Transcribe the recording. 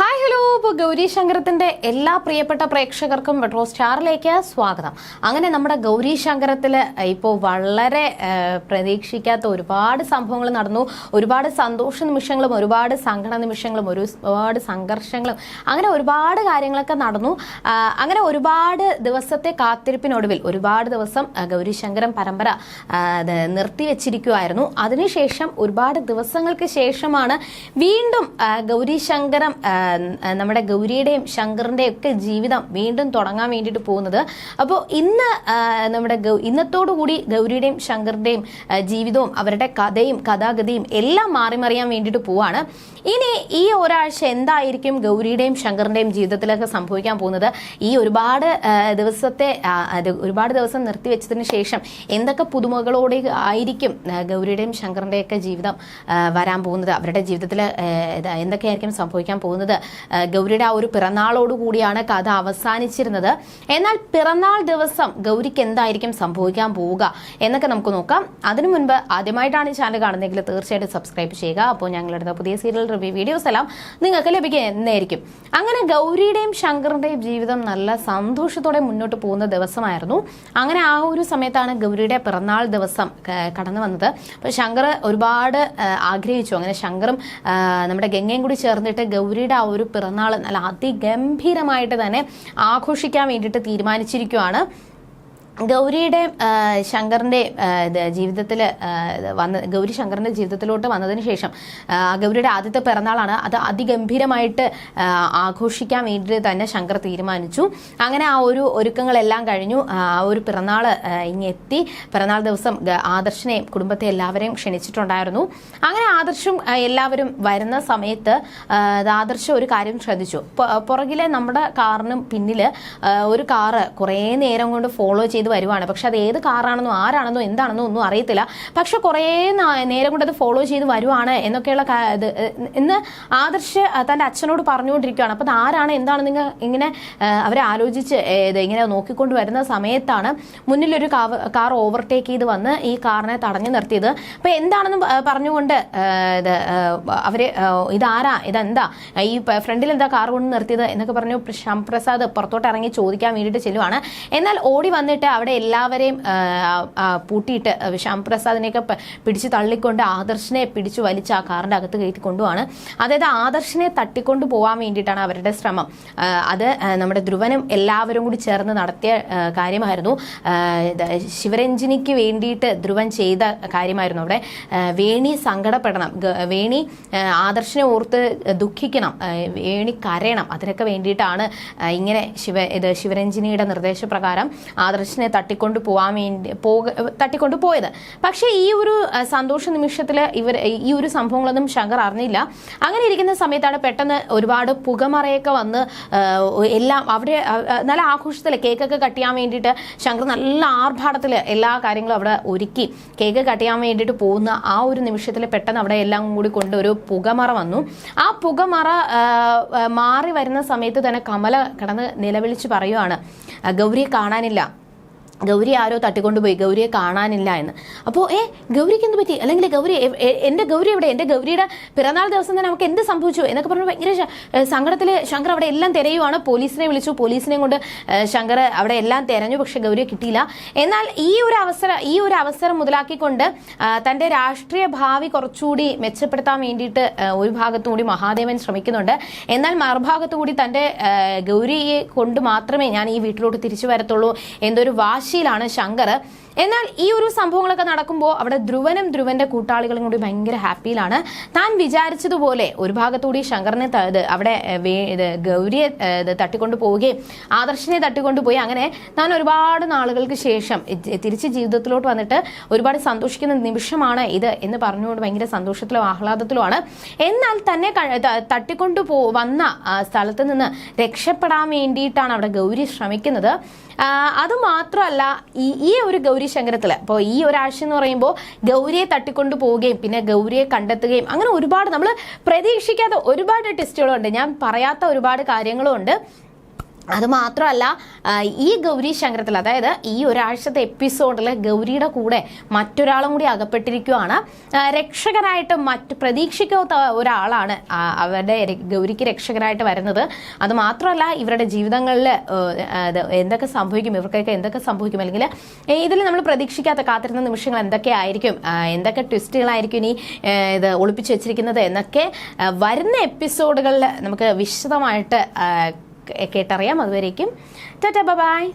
Hi hello ഇപ്പോൾ ഗൗരി ശങ്കരത്തിന്റെ എല്ലാ പ്രിയപ്പെട്ട പ്രേക്ഷകർക്കും മെട്രോ സ്റ്റാറിലേക്ക് സ്വാഗതം. അങ്ങനെ നമ്മുടെ ഗൗരി ശങ്കരത്തിൽ ഇപ്പോൾ വളരെ പ്രതീക്ഷിക്കാത്ത ഒരുപാട് സംഭവങ്ങൾ നടന്നു. ഒരുപാട് സന്തോഷ നിമിഷങ്ങളും ഒരുപാട് സങ്കട നിമിഷങ്ങളും ഒരുപാട് സംഘർഷങ്ങളും അങ്ങനെ ഒരുപാട് കാര്യങ്ങളൊക്കെ നടന്നു. അങ്ങനെ ഒരുപാട് ദിവസത്തെ കാത്തിരിപ്പിനൊടുവിൽ ഒരുപാട് ദിവസം ഗൗരി ശങ്കരം പരമ്പര നിർത്തിവെച്ചിരിക്കുമായിരുന്നു അതിനുശേഷം ഒരുപാട് ദിവസങ്ങൾക്ക് ശേഷമാണ് വീണ്ടും ഗൗരി ശങ്കരം നമ്മുടെ ഗൗരിയുടെയും ശങ്കറിന്റെയും ഒക്കെ ജീവിതം വീണ്ടും തുടങ്ങാൻ വേണ്ടിയിട്ട് പോകുന്നത്. അപ്പോൾ ഇന്ന് നമ്മുടെ ഗൗ- ഇന്നത്തോടു കൂടി ഗൗരിയുടെയും ശങ്കറിന്റെയും ജീവിതവും അവരുടെ കഥയും കഥാഗതിയും എല്ലാം മാറി മറിയാൻ വേണ്ടിയിട്ട് പോവാണ്. ഇനി ഈ ഒരാഴ്ച എന്തായിരിക്കും ഗൗരിയുടെയും ശങ്കറിന്റെയും ജീവിതത്തിലൊക്കെ സംഭവിക്കാൻ പോകുന്നത്? ഈ ഒരുപാട് ദിവസത്തെ ഒരുപാട് ദിവസം നിർത്തിവെച്ചതിന് ശേഷം എന്തൊക്കെ പുതുമകളോടെ ആയിരിക്കും ഗൗരിയുടെയും ശങ്കറിന്റെയൊക്കെ ജീവിതം വരാൻ പോകുന്നത്? അവരുടെ ജീവിതത്തിൽ എന്തൊക്കെയായിരിക്കും സംഭവിക്കാൻ പോകുന്നത്? ഗൗരിയുടെ ആ ഒരു പിറന്നാളോട് കൂടിയാണ് കഥ അവസാനിച്ചിരുന്നത്. എന്നാൽ പിറന്നാൾ ദിവസം ഗൗരിക്ക് എന്തായിരിക്കും സംഭവിക്കാൻ പോവുക എന്നൊക്കെ നമുക്ക് നോക്കാം. അതിനു മുൻപ് ആദ്യമായിട്ടാണ് ഈ ചാനൽ കാണുന്നതെങ്കിൽ തീർച്ചയായിട്ടും സബ്സ്ക്രൈബ് ചെയ്യുക. അപ്പോൾ ഞങ്ങളുടെ പുതിയ സീരിയൽ റിവ്യൂ വീഡിയോസ് എല്ലാം നിങ്ങൾക്ക് ലഭിക്കുന്നതായിരിക്കും അങ്ങനെ ഗൗരിയുടെയും ശങ്കറിന്റെയും ജീവിതം നല്ല സന്തോഷത്തോടെ മുന്നോട്ട് പോകുന്ന ദിവസമായിരുന്നു. അങ്ങനെ ആ ഒരു സമയത്താണ് ഗൗരിയുടെ പിറന്നാൾ ദിവസം കടന്നു വന്നത്. അപ്പോൾ ശങ്കർ ഒരുപാട് ആഗ്രഹിച്ചു. അങ്ങനെ ശങ്കറും നമ്മുടെ ഗംഗയും കൂടി ചേർന്നിട്ട് ഗൗരിയുടെ ആ ഒരു പിറന്നാൾ നല്ല അതിഗംഭീരമായിട്ട് തന്നെ ആഘോഷിക്കാൻ വേണ്ടിയിട്ട് തീരുമാനിച്ചിരിക്കുവാണ്. ഗൗരിയുടെ ശങ്കറിന്റെ ജീവിതത്തിൽ വന്ന ഗൗരി ശങ്കറിന്റെ ജീവിതത്തിലോട്ട് വന്നതിന് ശേഷം ഗൗരിയുടെ ആദ്യത്തെ പിറന്നാളാണ്. അത് അതിഗംഭീരമായിട്ട് ആഘോഷിക്കാൻ വേണ്ടി തന്നെ ശങ്കർ തീരുമാനിച്ചു. അങ്ങനെ ആ ഒരു ഒരുക്കങ്ങളെല്ലാം കഴിഞ്ഞു. ആ ഒരു പിറന്നാൾ ഇങ്ങെത്തി. പിറന്നാൾ ദിവസം ആദർശനെ കുടുംബത്തെ എല്ലാവരെയും ക്ഷണിച്ചിട്ടുണ്ടായിരുന്നു. അങ്ങനെ ആദർശും എല്ലാവരും വരുന്ന സമയത്ത് ആദർശ ഒരു കാര്യം ശ്രദ്ധിച്ചു. പുറകിലെ നമ്മുടെ കാറിനും പിന്നിൽ ഒരു കാറ് കുറേ നേരം കൊണ്ട് ഫോളോ ചെയ്ത് വരുവാണ്. പക്ഷെ അത് ഏത് കാറാണെന്നോ ആരാണെന്നോ എന്താണെന്നോ ഒന്നും അറിയത്തില്ല. പക്ഷെ കുറേ നേരം കൊണ്ട് അത് ഫോളോ ചെയ്ത് വരുവാണ് എന്നൊക്കെയുള്ള ഇത് എന്ന് ആദർശ് തന്റെ അച്ഛനോട് പറഞ്ഞുകൊണ്ടിരിക്കുകയാണ്. അപ്പം അത് ആരാണ് എന്താണ് നിങ്ങൾ ഇങ്ങനെ അവരെ ആലോചിച്ച് ഇങ്ങനെ നോക്കിക്കൊണ്ട് വരുന്ന സമയത്താണ് മുന്നിലൊരു കാർ ഓവർടേക്ക് ചെയ്ത് വന്ന് ഈ കാറിനെ തടഞ്ഞു നിർത്തിയത്. അപ്പം എന്താണെന്ന് പറഞ്ഞുകൊണ്ട് ഇത് അവർ ഇതാരാ ഇതെന്താ ഈ ഫ്രണ്ടിൽ എന്താ കാർ കൊണ്ട് നിർത്തിയത് എന്നൊക്കെ പറഞ്ഞു ശ്യാംപ്രസാദ് പുറത്തോട്ട് ഇറങ്ങി ചോദിക്കാൻ വേണ്ടിയിട്ട് ചെല്ലുവാണ്. എന്നാൽ ഓടി വന്നിട്ട് അവിടെ എല്ലാവരെയും പൂട്ടിയിട്ട് ശ്യാം പ്രസാദിനെയൊക്കെ പിടിച്ച് തള്ളിക്കൊണ്ട് ആദർശിനെ പിടിച്ചു വലിച്ച് ആ കാറിന്റെ അകത്ത് കയറ്റി കൊണ്ടുപോവാണ്. അതായത് ആദർശിനെ തട്ടിക്കൊണ്ട് പോകാൻ വേണ്ടിയിട്ടാണ് അവരുടെ ശ്രമം. അത് നമ്മുടെ ധ്രുവനും എല്ലാവരും കൂടി ചേർന്ന് നടത്തിയ കാര്യമായിരുന്നു. ശിവരഞ്ജിനിക്ക് വേണ്ടിയിട്ട് ധ്രുവൻ ചെയ്ത കാര്യമായിരുന്നു അവിടെ. വേണി സങ്കടപ്പെടണം. വേണി ആദർശിനെ ഓർത്ത് ദുഃഖിക്കണം. വേണി കരയണം. അതിനൊക്കെ വേണ്ടിയിട്ടാണ് ഇങ്ങനെ ശിവ ഇത് ശിവരഞ്ജിനിയുടെ നിർദ്ദേശപ്രകാരം ആദർശിനെ തട്ടിക്കൊണ്ട് പോകാൻ വേണ്ടി പോക തട്ടിക്കൊണ്ട് പോയത്. പക്ഷേ ഈ ഒരു സന്തോഷ നിമിഷത്തിൽ ഇവർ ഈ ഒരു സംഭവങ്ങളൊന്നും ശങ്കർ അറിഞ്ഞില്ല. അങ്ങനെ ഇരിക്കുന്ന സമയത്താണ് പെട്ടെന്ന് ഒരുപാട് പുകമറയൊക്കെ വന്ന് എല്ലാം അവിടെ നല്ല ആഘോഷത്തിൽ കേക്കൊക്കെ കട്ട് ചെയ്യാൻ വേണ്ടിയിട്ട് ശങ്കർ നല്ല ആർഭാടത്തിൽ എല്ലാ കാര്യങ്ങളും അവിടെ ഒരുക്കി. കേക്ക് കട്ട് ചെയ്യാൻ വേണ്ടിയിട്ട് പോകുന്ന ആ ഒരു നിമിഷത്തിൽ പെട്ടെന്ന് അവിടെ എല്ലാം കൂടി കൊണ്ട് ഒരു പുകമറ വന്നു. ആ പുകമറ മാറി വരുന്ന സമയത്ത് തന്നെ കമല കിടന്ന് നിലവിളിച്ച് പറയുവാണ് "ആ, ഗൗരിയെ കാണാനില്ല. ഗൗരി ആരോ തട്ടിക്കൊണ്ടുപോയി ഗൗരിയെ കാണാനില്ല എന്ന്. അപ്പോൾ ഏ ഗൗരിക്ക് എന്ത് പറ്റി? അല്ലെങ്കിൽ ഗൗരി എന്റെ ഗൗരി എവിടെ? എന്റെ ഗൗരിയുടെ പിറന്നാൾ ദിവസം തന്നെ നമുക്ക് എന്ത് സംഭവിച്ചു? എന്നൊക്കെ പറഞ്ഞു ഭയങ്കര സങ്കടത്തിൽ ശങ്കർ അവിടെ എല്ലാം തിരയുവാണ്. പോലീസിനെ വിളിച്ചു. പോലീസിനെ കൊണ്ട് ശങ്കർ അവിടെ എല്ലാം തിരഞ്ഞു. പക്ഷെ ഗൗരിയെ കിട്ടിയില്ല. എന്നാൽ ഈ ഒരു അവസരം ഈ ഒരു അവസരം മുതലാക്കിക്കൊണ്ട് തന്റെ രാഷ്ട്രീയ ഭാവി കുറച്ചുകൂടി മെച്ചപ്പെടുത്താൻ വേണ്ടിയിട്ട് ഒരു ഭാഗത്തുകൂടി മഹാദേവൻ ശ്രമിക്കുന്നുണ്ട്. എന്നാൽ മറുഭാഗത്തുകൂടി തന്റെ ഗൗരിയെ കൊണ്ട് മാത്രമേ ഞാൻ ഈ വീട്ടിലോട്ട് തിരിച്ചു വരത്തുള്ളൂ. എന്തൊരു എന്നൊരു വാശിയിലാണ് ശങ്കർ എന്നാൽ ഈ ഒരു സംഭവങ്ങളൊക്കെ നടക്കുമ്പോൾ അവിടെ ധ്രുവനും ധ്രുവന്റെ കൂട്ടാളികളും കൂടി ഭയങ്കര ഹാപ്പിയിലാണ്. താൻ വിചാരിച്ചതുപോലെ ഒരു ഭാഗത്തുകൂടി ശങ്കറിനെ അവിടെ ഗൗരിയെ തട്ടിക്കൊണ്ടു പോവുകയും ആദർശിനെ തട്ടിക്കൊണ്ട് പോയി. അങ്ങനെ താൻ ഒരുപാട് നാളുകൾക്ക് ശേഷം തിരിച്ച് ജീവിതത്തിലോട്ട് വന്നിട്ട് ഒരുപാട് സന്തോഷിക്കുന്ന നിമിഷമാണ് ഇത് എന്ന് പറഞ്ഞുകൊണ്ട് ഭയങ്കര സന്തോഷത്തിലും ആഹ്ലാദത്തിലുമാണ്. എന്നാൽ തന്നെ തട്ടിക്കൊണ്ട് പോ വന്ന സ്ഥലത്ത് നിന്ന് രക്ഷപ്പെടാൻ വേണ്ടിയിട്ടാണ് അവിടെ ഗൗരി ശ്രമിക്കുന്നത്. അതുമാത്രമല്ല അത് മാത്രമല്ല ഈ ഈ ഒരു ഗൗരി ശങ്കരത്തിൽ അപ്പോൾ ഈ ഒരാഴ്ച എന്ന് പറയുമ്പോൾ ഗൗരിയെ തട്ടിക്കൊണ്ടു പോവുകയും പിന്നെ ഗൗരിയെ കണ്ടെത്തുകയും അങ്ങനെ ഒരുപാട് നമ്മൾ പ്രതീക്ഷിക്കാത്ത ഒരുപാട് ടെസ്റ്റുകളുണ്ട്. ഞാൻ പറയാത്ത ഒരുപാട് കാര്യങ്ങളും ഉണ്ട് അത് മാത്രമല്ല ഈ ഗൗരി ശങ്കരത്തിൽ അതായത് ഈ ഒരാഴ്ചത്തെ എപ്പിസോഡിൽ ഗൗരിയുടെ കൂടെ മറ്റൊരാളും കൂടി അകപ്പെട്ടിരിക്കുകയാണ് രക്ഷകനായിട്ട് മറ്റ് പ്രതീക്ഷിക്കാത്ത ഒരാളാണ് അവരുടെ ഗൗരിക്ക് രക്ഷകനായിട്ട് വരുന്നത്. അതുമാത്രമല്ല ഇവരുടെ ജീവിതങ്ങളിൽ എന്തൊക്കെ സംഭവിക്കും ഇവർക്കൊക്കെ എന്തൊക്കെ സംഭവിക്കും അല്ലെങ്കിൽ ഇതിൽ നമ്മൾ പ്രതീക്ഷിക്കാത്ത കാത്തിരുന്ന നിമിഷങ്ങൾ എന്തൊക്കെ ആയിരിക്കും എന്തൊക്കെ ട്വിസ്റ്റുകളായിരിക്കും ഇനി ഇത് ഒളിപ്പിച്ചു വെച്ചിരിക്കുന്നത് എന്നൊക്കെ വരുന്ന എപ്പിസോഡുകളിൽ നമുക്ക് വിശദമായിട്ട് കേട്ടറിയാം. അതുവരേക്കും. ടാറ്റ ബൈ